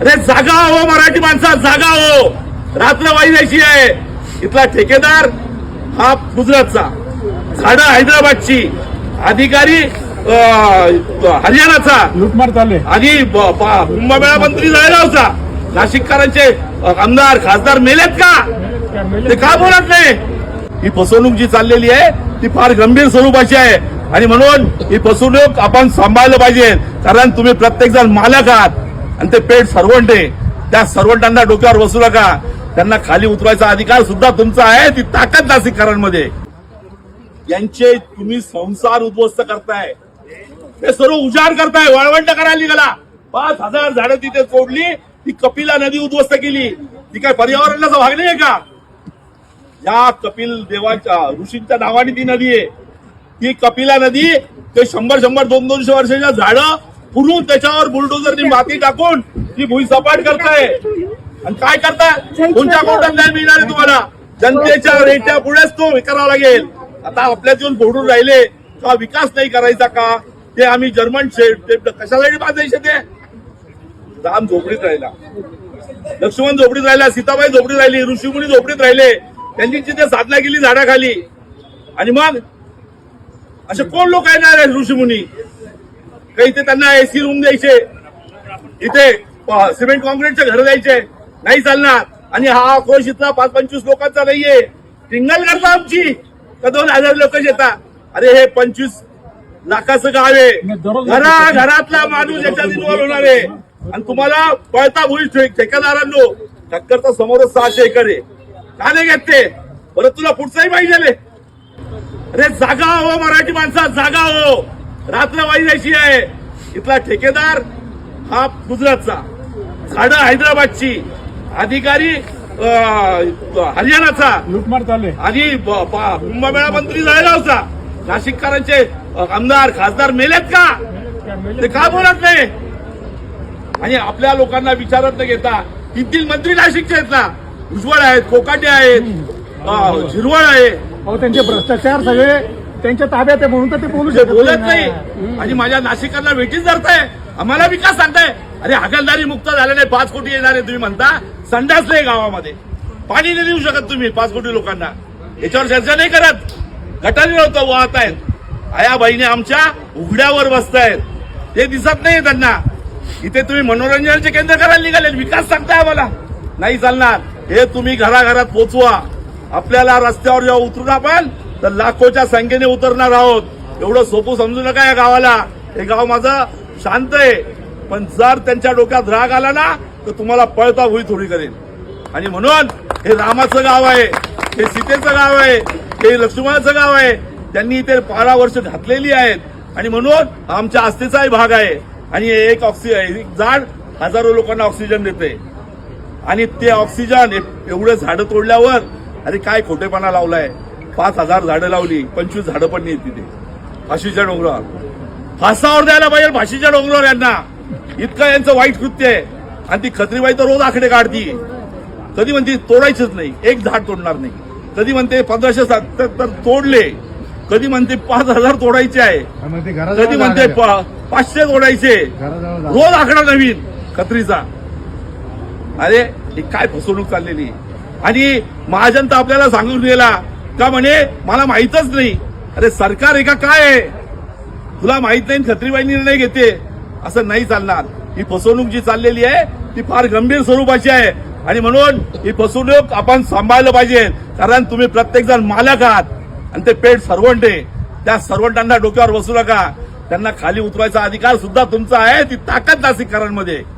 अरे जागा हो मराठी माणसा जागा हो. रात्र वाईजायची आहे. इथला ठेकेदार हा गुजरातचा. झाडं हैदराबादची. अधिकारी हरियाणाचा. लुटमार चालले आणि कुंभमेळा मंत्री जळगावचा नाशिककरांचे आमदार खासदार मेलेत का? ते का बोलत नाही? ही फसवणूक जी चाललेली आहे ती फार गंभीर स्वरूपाची आहे. आणि म्हणून ही फसवणूक आपण सांभाळलं पाहिजे. कारण तुम्ही प्रत्येक जण मालक आहात. आणि ते पेट सर्वंट आहे त्या सर्वंटांना डोक्यावर बसू नका. त्यांना खाली उतरवायचा अधिकार सुद्धा तुमचा आहे ती ताकद नाशिककरांमध्ये. यांचे तुम्ही संसार उद्ध्वस्त करताय. ते सर्व उजाड करताय वाळवंट करायला निघाला. पाच हजार झाडं तिथे तोडली ती कपिला नदी उद्ध्वस्त केली. ती काय पर्यावरणाचा भाग नाही का? या कपिल देवाच्या ऋषींच्या नावाने ती नदी आहे. ती कपिला नदी ते शंभर शंभर दोन दोनशे वर्षाच्या झाडं पुरून त्याच्यावर बुलडोजरनी माती टाकून ती भुई सपाट करताय. आणि काय करताय? कोणत्या कोर्टात न्याय मिळणार आहे तुम्हाला. जनतेच्या रेट्या पुढेच तो विकावा लागेल. आता आपल्यात येऊन बोडून राहिले. का विकास नाही करायचा का? ते आम्ही जर्मन कशासाठी बाजायचे ते? राम झोपडीत राहिला. लक्ष्मण झोपडीत राहिला सीताबाई झोपडीत राहिली ऋषीमुनी झोपडीत राहिले. त्यांची तिथे साधना केली झाडाखाली आणि मग? असे कोण लोक येणार आहेत ऋषीमुनी? काही ते त्यांना एसी रूम द्यायचे? इथे सिमेंट कॉन्क्रीटचे घर द्यायचे. नाही चालणार. आणि हा आक्रोश इथला पाच पंचवीस लोकांचा नाहीये. टिंगल करता आमची. का दोन हजार लोक येतात? अरे हे पंचवीस लाखाचं गाव आहे. घरा घरातला माणूस याच्यात इन्व्हॉल्व होणार आहे. आणि तुम्हाला पळता भुई ठेकेदारांनो. टक्करचा समोरच सहाशे एकर आहे. का नाही घेत ते परत तुला पुढचाही पाहिजे अरे जागा हो मराठी माणसा जागा हो. रात्र वाईजायची आहे. इथला ठेकेदार हा गुजरातचा. झाडं हैदराबादची. अधिकारी हरियाणाचा. आणि कुंभमेळा मंत्री जळगावचा नाशिककरांचे आमदार खासदार मेलेत का? ते का बोलत नाही? आणि आपल्या लोकांना विचारत न घेता तीन तीन मंत्री नाशिकचे आहेत ना. उज्ज्वल आहेत कोकाटे आहेत झिरवळ आहे. त्यांचे भ्रष्टाचार सगळे त्यांच्या ताब्यात आहे म्हणून तर ते बोलू शकत बोलत नाही. आणि माझ्या नाशिकांना वेटीच धरताय. आम्हाला विकास सांगताय. अरे हगलदारी मुक्त झाले नाही पाच कोटी येणार आहे तुम्ही म्हणता. संडास नाही गावामध्ये. पाणी नाही देऊ शकत तुम्ही पाच कोटी लोकांना. याच्यावर चर्चा नाही करत. नव्हतं वाहत आहेत. आया बहिणी आमच्या उघड्यावर बसतायत. ते दिसत नाही त्यांना. इथे तुम्ही मनोरंजनाचे केंद्र करायला निघाले विकास सांगताय आम्हाला. नाही चालणार. हे तुम्ही घराघरात पोचवा. आपल्याला रस्त्यावर जेव्हा उतरून आपण तर लाखोच्या संख्येने उतरणार आहोत. एवढं सोपं समजू नका या गावाला. हे गाव माझं शांत आहे. पण जर त्यांच्या डोक्यात राग आला ना तर तुम्हाला पळता होई थोडी करेल आणि म्हणून हे रामाचं गाव आहे हे सीतेचं गाव आहे हे लक्ष्मणाचं गाव आहे त्यांनी इथे बारा वर्ष घातलेली आहेत. आणि म्हणून आमच्या आस्थेचाही भाग आहे. आणि हे एक ऑक्सिजन एक झाड हजारो लोकांना ऑक्सिजन देते. आणि ते ऑक्सिजन ए- एवढे झाडं तोडल्यावर अरे काय खोटेपणा लावलाय. पाच हजार झाडं लावली पंचवीस झाडं पण नाही तिथे. फाशीच्या डोंगरावर. फासावर द्यायला पाहिजे फाशीच्या डोंगरावर यांना. इतकं यांचं वाईट कृत्य आहे. आणि ती खत्रीबाई तर रोज आकडे काढती. कधी म्हणते तोडायचंच नाही एक झाड तोडणार नाही. कधी म्हणते पंधराशे सत्याहत्तर तोडले. कधी म्हणते पाच हजार तोडायचे आहे. कधी म्हणते पाचशे तोडायचे. रोज आकडा नवीन खत्रीचा. अरे ही काय फसवणूक चाललेली. आणि महाजन तर आपल्याला सांगून गेला का म्हणे? मला माहीतच नाही. अरे सरकार एका का? काय आहे? तुला माहीत नाही खत्रीबाई निर्णय घेते. असं नाही चालणार. ही फसवणूक जी चाललेली आहे ती फार गंभीर स्वरूपाची आहे. आणि म्हणून ही फसवणूक आपण सांभाळलं पाहिजे. कारण तुम्ही प्रत्येक जण मालक आहात. आणि ते पेट सर्वंट आहे. त्या सर्वंटांना डोक्यावर बसू नका. त्यांना खाली उतरवायचा अधिकार सुद्धा तुमचा आहे. ती ताकद नाशिककरांमध्ये.